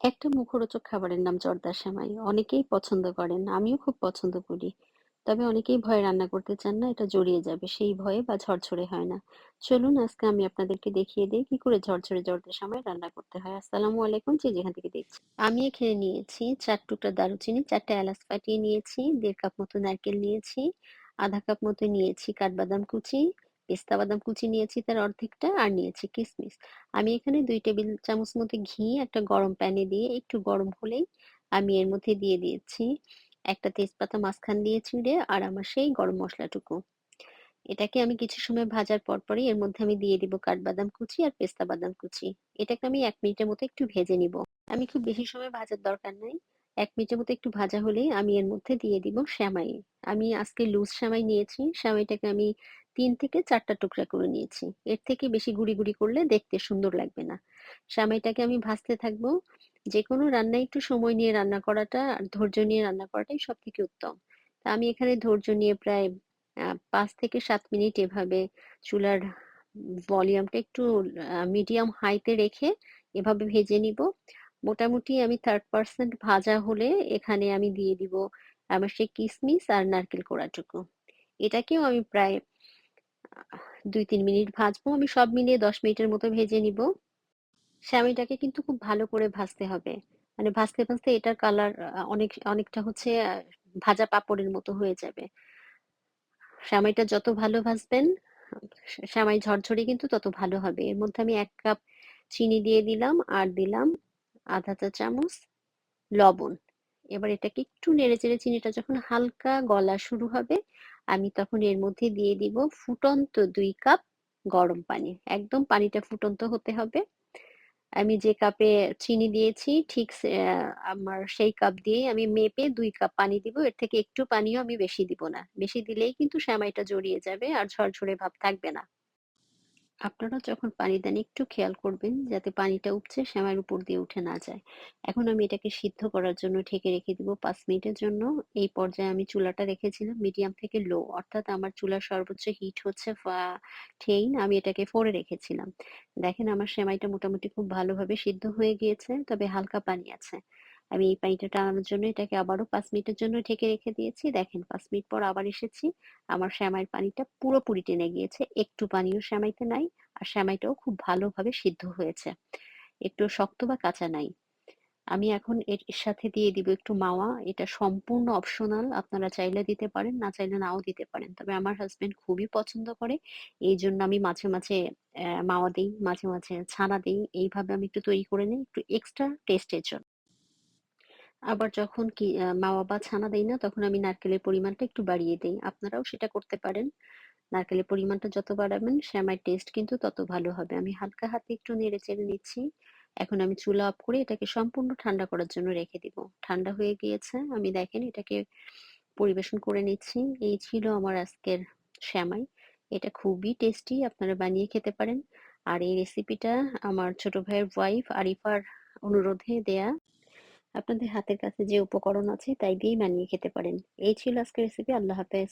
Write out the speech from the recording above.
একটা মুখরোচক খাবারের নাম জর্দার সেমাই। অনেকেই পছন্দ করেন। আমিও খুব পছন্দ করি। তবে অনেকেই ভয়ে রান্না করতে চান না, এটা জড়িয়ে যাবে। সেই ভয়ে বা ঝরঝরে হয় না। চলুন আজকে আমি আপনাদেরকে দেখিয়ে দেই কি করে ঝরঝরে জর্দার সেমাই রান্না করতে হয়। আসসালামু আলাইকুম যে যেখান থেকে দেখছি আমি এখানে নিয়েছি চার টুকরা দারুচিনি, ৪ টা এলাচ ফাটিয়ে নিয়েছি, দেড় কাপ মতো নারকেল নিয়েছি, ১/২ কাপ মতো নিয়েছি কাঠবাদাম কুচি, পেস্তা বাদাম কুচি নিয়েছি তার অর্ধেকটা আর নিয়েছি কিশমিশ। আমি এখানে দুই টেবিল চামচ মতো ঘি, একটা গরম প্যানে দিয়ে একটু গরম হলেই আমি এর মধ্যে দিয়ে দিয়েছি একটা তেজপাতা মাঝখান দিয়ে ছিঁড়ে আর আমার সেই গরম মশলাটুকু। এটাকে আমি কিছু সময় ভাজার পরপরই এর মধ্যে আমি দিয়ে দিব কাঠবাদাম কুচি আর পেস্তা বাদাম কুচি। এটাকে আমি এক মিনিটের মতো একটু ভেজে নিব। আমি খুব বেশি সময় ভাজার দরকার নাই। ১ মিনিটের মতো একটু ভাজা হলেই আমি এর মধ্যে দিয়ে দিব শ্যামাই আমি আজকে লুজ শ্যামাই নিয়েছি। শ্যামাইটাকে আমি তিন থেকে ৪ টা টুকরা করে নিয়েছি। এর থেকে বেশি গুঁড়ি, গুঁড়ি করলে দেখতে সুন্দর লাগবে না। শ্যামাইটাকে আমি ভাজতে থাকব। যেকোনো রান্নায় একটু সময় নিয়ে রান্না করাটা আর ধৈর্য নিয়ে রান্না করাটাই সব থেকে উত্তম। তা আমি এখানে ধৈর্য নিয়ে প্রায় ৫ থেকে সাত মিনিট এভাবে চুলার ভলিউমটা একটু মিডিয়াম হাইতে রেখে এভাবে ভেজে নিব। মোটামুটি আমি ৩০% ভাজা হলে এখানে আমি দিয়ে দিব আমার সেই কিশমিশ আর নারকেল কোড়াটুকু। এটাকেও আমি প্রায় আ ২-৩ মিনিট ভাজবো। আমি সব মিলিয়ে ১০ মিনিটের মতো ভেজে নিব। সেমাইটাকে কিন্তু খুব ভালো করে ভাজতে হবে। মানে ভাজতে, ভাজতে এটার কালার অনেক অনেকটা হচ্ছে ভাজা পাঁপড়ের মতো হয়ে যাবে। সেমাইটা যত ভালো ভাজবেন, সে সেমাই ঝরঝরে কিন্তু তত ভালো হবে। এর মধ্যে আমি এক কাপ চিনি দিয়ে দিলাম আর দিলাম ১/২ চা চামচ লবণ। এবার এটাকে একটু নেড়ে নেড়েচেড়ে চিনিটা যখন হালকা গলা শুরু হবে, আমি তখন এর মধ্যে দিয়ে দিব ফুটন্ত দুই কাপ গরম পানি। একদম পানিটা ফুটন্ত হতে হবে। আমি যে কাপে চিনি দিয়েছি ঠিক আমার সেই কাপ দিয়েই আমি মেপে দুই কাপ পানি দিব। এর থেকে একটু পানিও আমি বেশি দিব না। বেশি দিলেই কিন্তু সেমাইটা জড়িয়ে যাবে আর ঝরঝরে ভাব থাকবে না। আপনারা যখন পানি দেন, একটু খেয়াল করবেন যাতে পানিটা উপচে সেমাইয়ের উপর দিয়ে উঠে না যায়। এখন আমি এটাকে সিদ্ধ করার জন্য ঢেকে রেখে দিব ৫ মিনিটের জন্য। এই পর্যায়ে আমি চুলাটা রেখেছিলাম মিডিয়াম থেকে লো অর্থাৎ আমার চুলার সর্বোচ্চ হিট হচ্ছে 10 আমি এটাকে 4 এ রেখেছিলাম। দেখেন আমার সেমাইটা মোটামুটি খুব ভালোভাবে সিদ্ধ হয়ে গিয়েছে, তবে হালকা পানি আছে। আমি এই পানিটা টানানোর জন্য এটাকে আবারও পাঁচ মিনিটের জন্য ঢেকে রেখে দিয়েছি। দেখেন পাঁচ মিনিট পর আবার এসেছি। আমার শ্যামাইয়ের পানিটা পুরোপুরি টেনে গিয়েছে। একটু পানিও শ্যামাইতে নাই। আর শ্যামাইটাও খুব ভালোভাবে সিদ্ধ হয়েছে। একটু শক্ত বা কাঁচা নাই। আমি এখন এর সাথে দিয়ে দিব একটু মাওয়া। এটা সম্পূর্ণ অপশনাল। আপনারা চাইলে দিতে পারেন, না চাইলে নাও দিতে পারেন। তবে আমার হাসব্যান্ড খুবই পছন্দ করে। এই জন্য আমি মাঝে, মাঝে মাওয়া দিই মাঝে, মাঝে ছানা দিই এইভাবে আমি একটু তৈরি করে নিই একটু এক্সট্রা টেস্টের জন্য। আবার যখন কি, আ মাওয়া বা ছানা দেই না, তখন আমি নারকেলের পরিমাণটা একটু বাড়িয়ে দেই। আপনারাও সেটা করতে পারেন। নারকেলের পরিমাণটা যত বাড়াবেন, সেমাইয়ের টেস্ট কিন্তু তত ভালো হবে। আমি হালকা হাতে একটু নেড়েচেড়ে নিচ্ছি। এখন আমি চুলা অফ করে এটাকে সম্পূর্ণ ঠান্ডা করার জন্য রেখে দিব। ঠান্ডা হয়ে গিয়েছে। আমি দেখেন এটাকে পরিবেশন করে নিচ্ছি। এই ছিল আমার আজকের সেমাই। এটা খুবই টেস্টি। আপনারা বানিয়ে খেতে পারেন। আর এই রেসিপিটা আমার ছোট ভাইয়ের ওয়াইফ আরিফার অনুরোধে দেয়া। আপনাদের হাতের কাছে যে উপকরণ আছে তাই দিয়েই বানিয়ে খেতে পারেন। এই ছিল আজকের রেসিপি। আল্লাহ হাফেজ।